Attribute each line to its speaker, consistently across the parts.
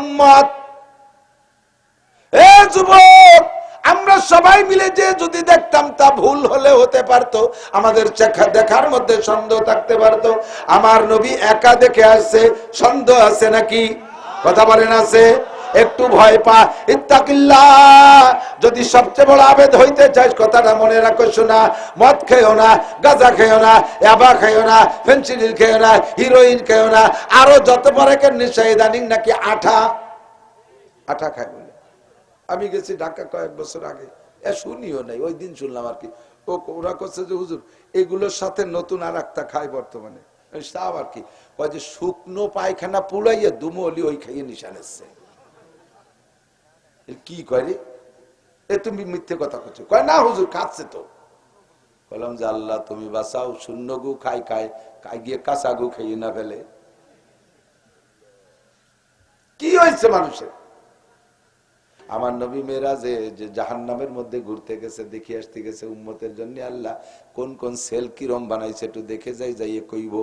Speaker 1: উম্মত। এ যুবক, আমরা সবাই মিলে যে যদি দেখতাম তা ভুল হলে হতে পারত, আমাদের দেখার মধ্যে সন্দেহ থাকতে পারত। আমার নবী একা দেখে আসছে, সন্দেহ আছে নাকি? কথা বলেন আছে? একটু ভয় পা, ইত্তাকিল্লাহ। যদি সবচেয়ে বড় আবেদ হইতে চাস কথাটা মনে রাখো, শোনা। মদ খেও না, গাঁজা খেও না ইয়াবা খেও না, ফেন্সিডিল খেও না, হিরোইন খেও না, আরও যত পরেকের নেশা, ইদানিং নাকি আঠা। আঠা খায় বলে। আমি গেছি ঢাকা কয়েক বছর আগে। এ শুনিও নাই, ওই দিন শুনলাম আর কি। ও ওরা করছে যে, হুজুর, এগুলোর সাথে নতুন আর একটা খায় বর্তমানে। সাব আর কি, কয় যে, শুকনো পায়খানা পুড়াইয়া দুমলি ওই খাইয়ে নিশান এসছে। কি করে এ তুমি মিথ্যে কথা করছ কয়, না, হুজুর খাচ্ছে তো। বললাম যে, আল্লাহ, তুমি বাসাও শূন্য গু খাই খাই খাই গিয়ে কাঁচা গু খাইয়ে না ফেলে। কি হয়েছে মানুষের? আমার নবী মেয়েরাজে যে জাহান নামের মধ্যে ঘুরতে গেছে, দেখি আসতে গেছে, উম্মতের জন্য আল্লাহ কোন কোন সেল কিরম বানাইছে একটু দেখে যাই, যাইয়ে কইব,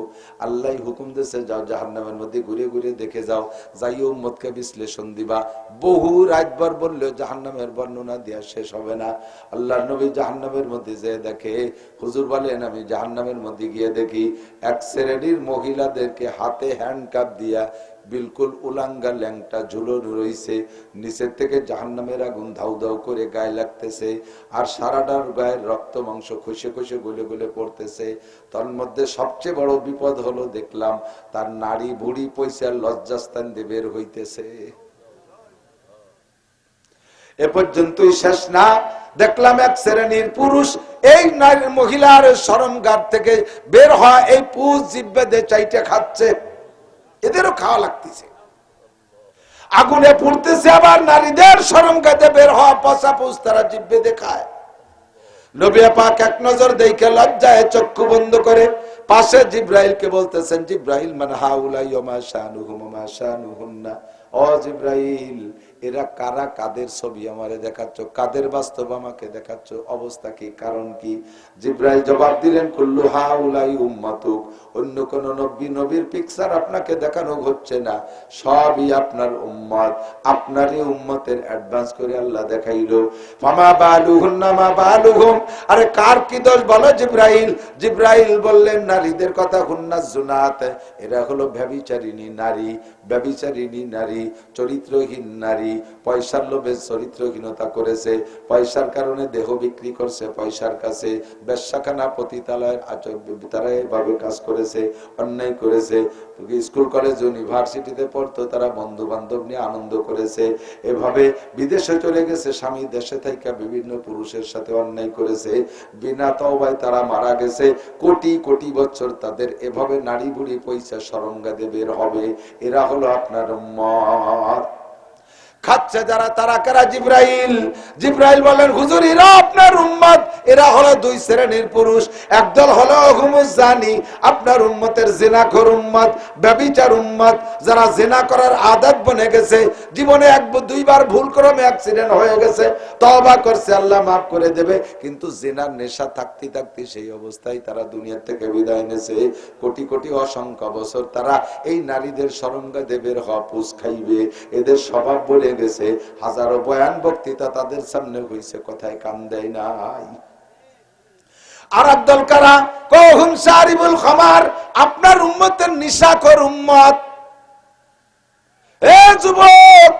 Speaker 1: আল্লাহ হুকুম দিয়েছে, যাও জাহান নামের মধ্যে ঘুরে ঘুরে দেখে যাও, যাইয়ে উম্মতকে বিশ্লেষণ দিবা। বহু রাতবার বললেও জাহান নামের বর্ণনা দেওয়া শেষ হবে না। আল্লাহ নবী জাহান নামের মধ্যে যেয়ে দেখে, হুজুর বলেন, আমি জাহান নামের মধ্যে গিয়ে দেখি, এক শ্রেণির মহিলাদেরকে হাতে হ্যান্ড কাপ দিয়া বিলকুল উলাঙ্গা ল্যাংটা ঝুলো রইছে। নিচের থেকে জাহান্নামের আগুন ধাউ ধাউ করে গায়ে লাগতেছে আর সারাটার গায়ের রক্ত মাংস খসে খসে গলে গলে পড়তেছে। তার মধ্যে সবচেয়ে বড় বিপদ হলো দেখলাম তার নারী বুড়ি পয়সার লজ্জাস্থান দিয়ে বের হইতেছে। এ পর্যন্তই শেষ না। দেখলাম এক শ্রেণির পুরুষ এই মহিলার সরমগার থেকে বের হওয়া এই পুষ জিব্বেদে চাইতে খাচ্ছে। এদেরও খাওয়া লাগতেছে। আগুনে পুড়তেছে আবার নারীদের সরম গাতে বের হওয়া পচা পুষ তারা জিব্বে দেখায়। নবিয়া পাক এক নজর দেখে লজ্জায় চক্ষু বন্ধ করে পাশে জিব্রাইলকে বলতেছেন, জিব্রাইল মানে হাউলাই ও জিব্রাইল এরা কারা, কাদের ছবি আমারে দেখাচ্ছ, কাদের বাস্তব আমাকে দেখাচ্ছ, অবস্থা কি, কারণ কি? জিব্রাইল জবাব দিলেন, কুল্লু হাউলাই উম্মাতুক, অন্য কোন নবী, নবীর পিকচার আপনাকে দেখানো হচ্ছে না, সবই আপনার উম্মত, আপনারই উম্মতের অ্যাডভান্স করে আল্লাহ দেখাইলো। মামা বালুহুন্না মা বালুহুম, আরে কার কি দোষ বলো জিব্রাইল? জিব্রাইল বললেন, নারীদের কথা হুন্না জুনাত, এরা হলো ব্যভিচারিণী নারী ব্যভিচারিণী নারী, চরিত্রহীন নারী পয়সার লোভে চরিত্রহীনতা করেছে, পয়সার কারণে দেহ বিক্রি করছে, পয়সার কাছে বেশ্যাখানা পতিতালয়ের আচর- তারা এভাবে কাজ করেছে, অন্যায় করেছে। স্কুল, কলেজ, ইউনিভার্সিটিতে পড়তো, তারা বন্ধু বান্ধব নিয়ে আনন্দ করেছে। এভাবে বিদেশে চলে গেছে, স্বামী দেশে থেকে বিভিন্ন পুরুষের সাথে অন্যায় করেছে। বিনা তওবায় তারা মারা গেছে। কোটি কোটি বছর তাদের এভাবে নারী বুড়ি পয়সা সরঙ্গাদে বের হবে। এরা হলো আপনার উম্মত। খাচ্ছে যারা, তারা কারা জিব্রাইল? জিব্রাইল বলেন, হুজুর, এরা আপনার উম্মত। এরা হলো দুই শ্রেণির পুরুষ। একদল হলো হুমুজানি আপনার উম্মতের জেনাখর উম্মত, ব্যবিচার উম্মত, যারা জেনা করার আদত বনে গেছে। জীবনে এক দুইবার ভুল ক্রমে অ্যাক্সিডেন্ট হয়ে গেছে। তওবা করছে, আল্লাহ মাফ করে দেবে। কিন্তু জেনার নেশা থাকতে থাকতে সেই অবস্থায় তারা দুনিয়া থেকে বিদায় নেছে কোটি কোটি অসংখ্য বছর তারা এই নারীদের সরঙ্গা দেবের হপুস খাইবে। এদের স্বভাব বলে গেছে, হাজারো বয়ান বক্তৃতা তাদের সামনে হয়েছে কথায় কান দেয় নাই। আর কারা খামার, আপনার উম্মতের নিশাখর উম্মত। এ যুবক,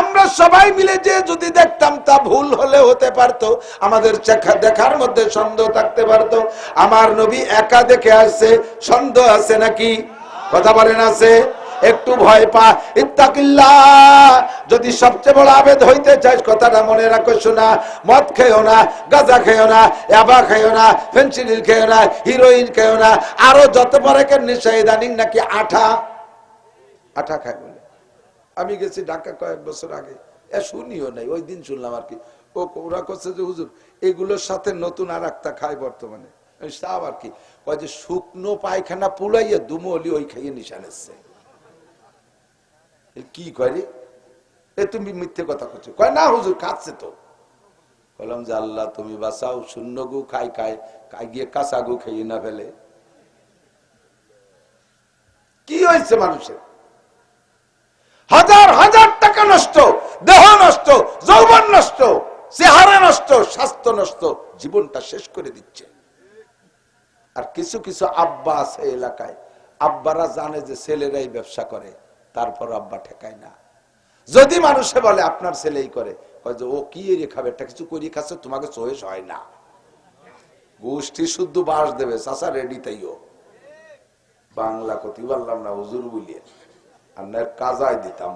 Speaker 1: আমরা সবাই মিলে যে যদি দেখতাম তা ভুল হলে হতে পারতো, আমাদের দেখার মধ্যে সন্দেহ থাকতে পারতো। আমার নবী একা দেখে আসছে, সন্দেহ আছে নাকি? কথা বলেন আছে? একটু ভয় পা ইত্তাকিল্লাহ যদি সবচেয়ে বড় আবেদ হইতে চাই কথাটা মনে রাখো শোনা। মদ খেও না, গাঁজা খেও না ইয়াবা খেও না, ফেন্সিডিল খেও না, হিরোইন খেও না। আরও যত পরেকের নেশা ইদানিং নাকি আঠা। আঠা খায় বলে। আমি গেছি ঢাকা কয়েক বছর আগে। এ শুনিও নাই, ওই দিন শুনলাম আর কি। ও ওরা করছে যে, হুজুর, এগুলোর সাথে নতুন আর একটা খায় বর্তমানে। আর কি। ওই যে, শুকনো পায়খানা পুড়াইয়া দুমলি ওই খাইয়ে নিশান এসছে। কি করে এ তুমি মিথ্যে কথা করছ কয়, না, হুজুর খাচ্ছে তো। বললাম, যে আল্লাহ, তুমি বাঁচাও, শূন্য গু খাই খাই খাই গিয়ে কাঁচা গু খাইয়ে না ফেলে। কি হয়েছে মানুষের? হাজার হাজার টাকা নষ্ট, দেহ নষ্ট, যৌবন নষ্ট, চেহারা নষ্ট, স্বাস্থ্য নষ্ট, জীবনটা শেষ করে দিচ্ছে। আর কিছু কিছু আব্বা আছে এলাকায়। আব্বারা জানে যে ছেলেরাই ব্যবসা করে। তারপর আব্বা ঠেকায় না। যদি মানুষে বলে, আপনার ছেলেই করে ও কি এরিয়ে খাবে? একটা কিছু করিয়ে খাচ্ছে, তোমাকে চয়েস হয় না। গোষ্ঠী শুদ্ধ বাস দেবে চাষা রেডি তাইও বাংলা কতি বললাম না, হুজুর বলিয়ে। আপনার কাজায় দিতাম।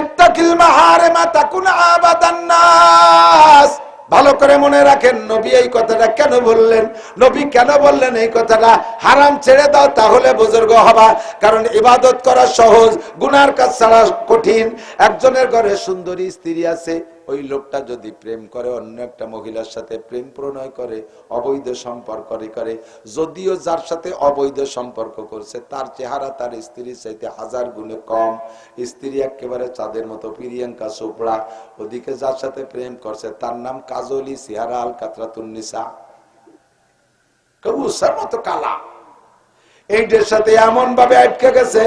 Speaker 1: ইত্তাকিল মাহারিমা তাকুন আবাদান নাস। ভালো করে মনে রাখেন, নবী এই কথাটা কেন বললেন? নবী কেন বললেন এই কথাটা? হারাম ছেড়ে দাও, তাহলে বুজুর্গ হবা। কারণ ইবাদত করা সহজ, গুনার কাজ ছাড়া কঠিন। একজনের ঘরে সুন্দরী স্ত্রী আছে ওই লোকটা যদি প্রেম করে, অন্য একটা মহিলার সাথে প্রেম প্রণয় করে, অবৈধ সম্পর্ক করে যদিও যার সাথে অবৈধ সম্পর্ক করছে, তার চেহারা তার স্ত্রীর চাইতে হাজার গুণে কম। স্ত্রী একেবারে চাঁদের মতো প্রিয়াঙ্কা চোপড়া, ওদিকে যার সাথে প্রেম করছে, তার নাম কাজলি সিহারা আল কাতরাতুন্নিসা কবুসার মতো কালা। এইটার সাথে এমন ভাবে আটকে গেছে,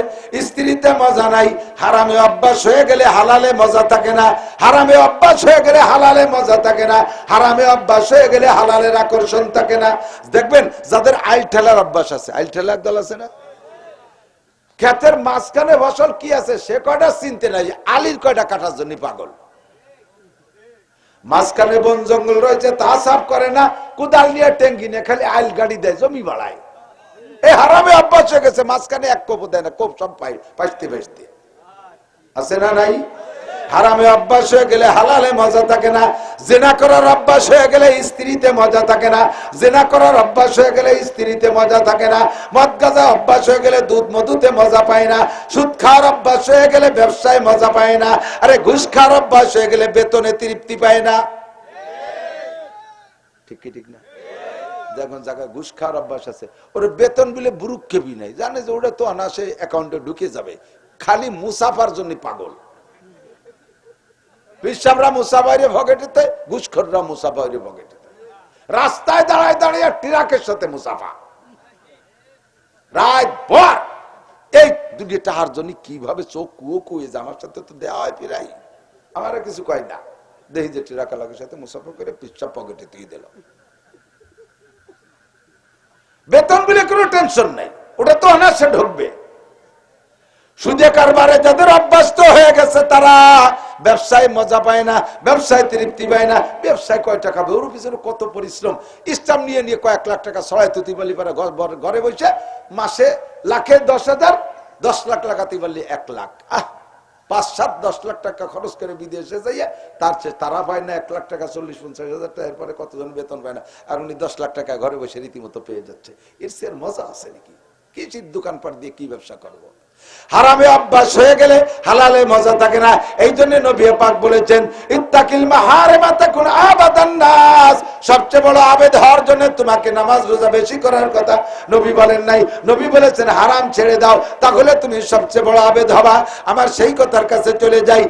Speaker 1: স্ত্রীতে মজা নাই, হারামে অভ্যাস হয়ে গেলে হালালে মজা থাকে না, হারামে অভ্যাস হয়ে গেলে হালালে মজা থাকে না, হারামে অভ্যাস হয়ে গেলে হালালের আকর্ষণ থাকে না। দেখবেন, যাদের আইল ঠেলার অভ্যাস আছে, আইল ঠেলার দল আছে না? ক্ষেতের মাঝখানে ফসল কি আছে, সে কয়টা চিনতে নাই, আলির কয়টা কাটার জন্য পাগল। মাঝখানে বন জঙ্গল রয়েছে, তা সাফ করে না, কোদাল নিয়ে টেঙ্গি নিয়ে খালি আইল গাড়ি দেয়, জমি বাড়ায়। এই হারামে অভ্যাস হয়ে গেছে, মাঝখানে এক কোপ দেয় না, কোপ সব পাই পাইতে পাইতে। আছে না নাই? হারামে অভ্যাস হয়ে গেলে হালালে মজা থাকে না, জেনা করার অভ্যাস হয়ে গেলে স্ত্রীতে মজা থাকে না, জেনা করার অভ্যাস হয়ে গেলে স্ত্রীতে মজা থাকে না, মদ গাজা অভ্যাস হয়ে গেলে দুধ মধুতে মজা পায় না, সুদ খাওয়ার অভ্যাস হয়ে গেলে ব্যবসায় মজা পায় না, আরে ঘুষ খাওয়ার অভ্যাস হয়ে গেলে বেতনে তৃপ্তি পায় না। ঠিক কি ঠিক না? যখন জায়গায় ঘুষ খাওয়ার অভ্যাস আছে। ওর বেতন বিলে বুরুক কেবি নাই? জানে যে ওটা তো অনাসে অ্যাকাউন্টে ঢুকে যাবে। খালি মুসাফার জন্য পাগল। পিসাবরা মুসাফাইরে ভগেটেতে, ঘুষখোররা মুসাফাইরে ভগেটেতে। রাস্তায় দাঁড়ায় দাঁড়িয়ে ট্রাকের সাথে মুসাফা। রাত ভর! এই দুটি টাহার জন্য কীভাবে চোখ কুয়ো কুয়ে যে আমার সাথে তো দেওয়া হয় ফিরাই। আমার কিছু কয় না। দেখি যে ট্রাকালাকের সাথে মুসাফা করে পিসাব পকেটে দিয়ে দিল। বেতন বলে কোনো টেনশন নাই। ওটা তো অনার্সে ঢুকবে। সুদে কারবারে যাদের অভ্যস্ত হয়ে গেছে তারা ব্যবসায় মজা পায় না, ব্যবসায় তৃপ্তি পায় না। ব্যবসায় কয় টাকা ওর পিছনে কত পরিশ্রম? ইসলাম নিয়ে নিয়ে কয়েক লাখ টাকা ছড়াই তুতি বলি পারে ঘরে বসে মাসে লাখে দশ হাজার, দশ লাখ লাগাতে পারলি এক লাখ। আহ! পাঁচ, সাত, দশ লাখ টাকা খরচ করে বিদেশে যাইয়া তার চেয়ে তারা পায় না, এক লাখ টাকা, চল্লিশ, পঞ্চাশ হাজার টাকা, এরপরে কতজন বেতন পায় না। আর উনি দশ লাখ টাকা ঘরে বসে রীতিমতো পেয়ে যাচ্ছে। এর সে মজা আছে নাকি? কি দোকানপাট দিয়ে কি ব্যবসা করব? হারামে অভ্যাস হয়ে গেলে হালালে মজা থাকে না। এই জন্য নবী পাক বলেছেন, ইত্তাকিল মাহারিমা তাকুন আবাদান নাস। সবচেয়ে বড় আবেদ হওয়ার জন্য তোমাকে নামাজ রোজা বেশি করার কথা নবী বলেন নাই। নবী বলেছেন, হারাম ছেড়ে দাও, তাহলে তুমি সবচেয়ে বড় আবেদ হবা। আমার সেই কথার কাছে চলে যাই।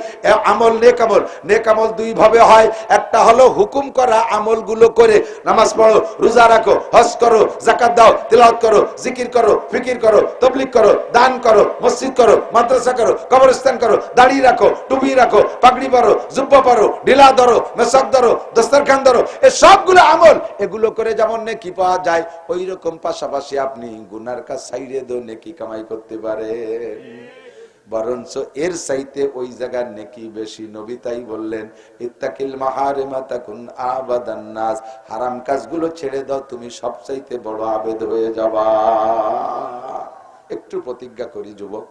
Speaker 1: আমল নেক আমল। নেক আমল দুই ভাবে হয়। একটা হলো হুকুম করা আমলগুলো করে নামাজ পড়ো, রোজা রাখো, হজ করো জাকাত দাও, তিলাওয়াত করো, জিকির করো, ফিকির করো তবলিক করো, দান করো, মসজিদ করো, মাদ্রাসা করো, কবরস্থান করো, দাড়ি রাখো, টুপি রাখো পাগড়ি পরো জুব্বা পরো ঢিলা ধরো মেসক ধরো দস্তরখান ধরো, এ সবগুলো আমল। এগুলো করে যেমন নেকি পাওয়া যায় ওই রকম পাশাপাশি আপনি গুনার কাজ সাইডে দো নেকি কামাই করতে পারেন বরঞ্চ এর চাইতে ওই জায়গার নেকি বেশি। নবী তাই বললেন, ইত্তাকিল মাহারিমা তাকুন আবাদান নাস। হারাম কাজগুলো ছেড়ে দাও, তুমি সব চাইতে বড় আবেদ হয়ে যাবা। একটু প্রতিজ্ঞা করি, যুবক।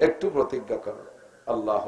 Speaker 1: একটু প্রতিজ্ঞা করো। আল্লাহ